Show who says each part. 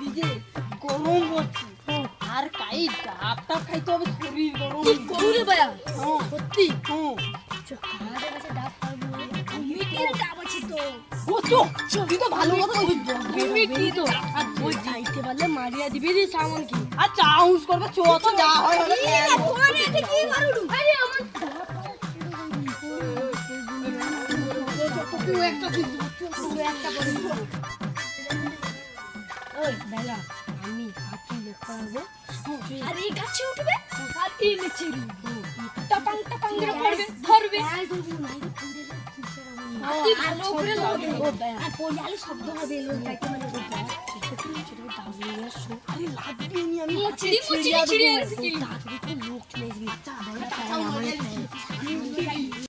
Speaker 1: দিদি গরম হচ্ছে আর কাই ডাব খাইতে হবে শরীর গরম কি করুরে ভাইয়া সত্যি। হ্যাঁ। আমাদের কাছে ডাব পাবো মিটির ডাব আছে তো। ও তো তুই তো ভালো কথা বলছিস। কি তো। আর তুই যাইতে পারলে মারিয়া দিবি রে সামন কি আর করবে চো তো যা হয় হবে কি মারুডু? আরে আমার একটা দিবি। একটা করে ওই বেলা আমি হাতিলে করব আর এই গাছে উঠবে হাতিলে চেরি টাপাং টাপাং করে পড়বে ধরবে হাতি ভালো করে লড়বে আর পড়লে শব্দ হবে লোকটাকে মানে আমি